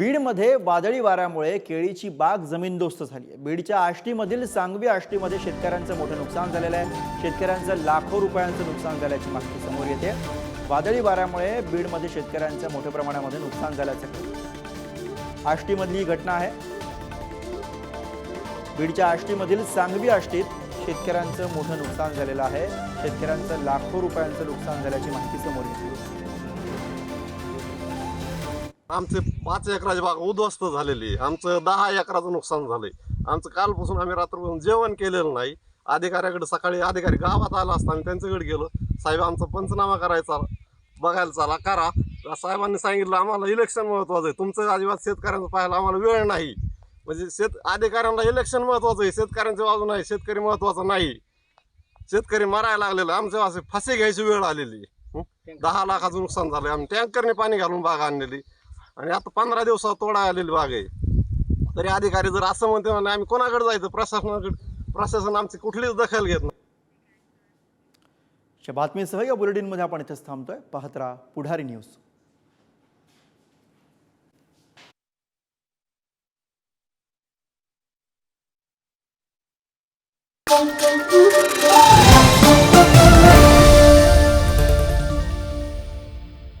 बीडमध्ये वादळी वाऱ्यामुळे केळीची बाग जमीनदोस्त झाली आहे. बीडच्या आष्टीमधील सांगवी आष्टीमध्ये शेतकऱ्यांचं मोठं नुकसान झालेलं आहे. शेतकऱ्यांचं लाखो रुपयांचं नुकसान झाल्याची माहिती समोर येते. वादळी वाऱ्यामुळे बीडमध्ये शेतकऱ्यांचं मोठ्या प्रमाणामध्ये नुकसान झाल्याचं आष्टीमधली ही घटना आहे. बीडच्या आष्टीमधील सांगवी आष्टीत शेतकऱ्यांचं मोठं नुकसान झालेलं आहे. शेतकऱ्यांचं लाखो रुपयांचं नुकसान झाल्याची माहिती समोर येते. आमचे पाच एकराची बाग उद्ध्वस्त झालेली आहे. आमचं दहा एकराचं नुकसान झालंय. आमचं कालपासून आम्ही रात्रभर जेवण केलेलं नाही. अधिकाऱ्याकडे सकाळी अधिकारी गावात आला असता आम्ही त्यांच्याकडे गेलो. साहेब आमचा पंचनामा करायचा. बघायला चला करा. साहेबांनी सांगितलं आम्हाला इलेक्शन महत्वाचं आहे. तुमचं अजिबात शेतकऱ्यांचं पाहायला आम्हाला वेळ नाही. म्हणजे शेत अधिकाऱ्यांना इलेक्शन महत्वाचं आहे. शेतकऱ्यांच्या बाजू नाही. शेतकरी महत्त्वाचा नाही. शेतकरी मरायला लागलेलं. आमच्या असे फाशी घ्यायची वेळ आलेली दहा लाखाचं नुकसान झालं आम्ही टँकरने पाणी घालून बाग आणलेली. आणि आता पंधरा दिवसात तोडा आलेली बाग आहे. तरी अधिकारी जर असं म्हणते म्हणले आम्ही कोणाकडे जायचं? प्रशासनाकडे प्रशासन आमची कुठलीच दखल घेत नाही. बातमीसह या बुलेटिनमध्ये आपण इथेच थांबतोय. पाहत राहा पुढारी न्यूज. Thank you.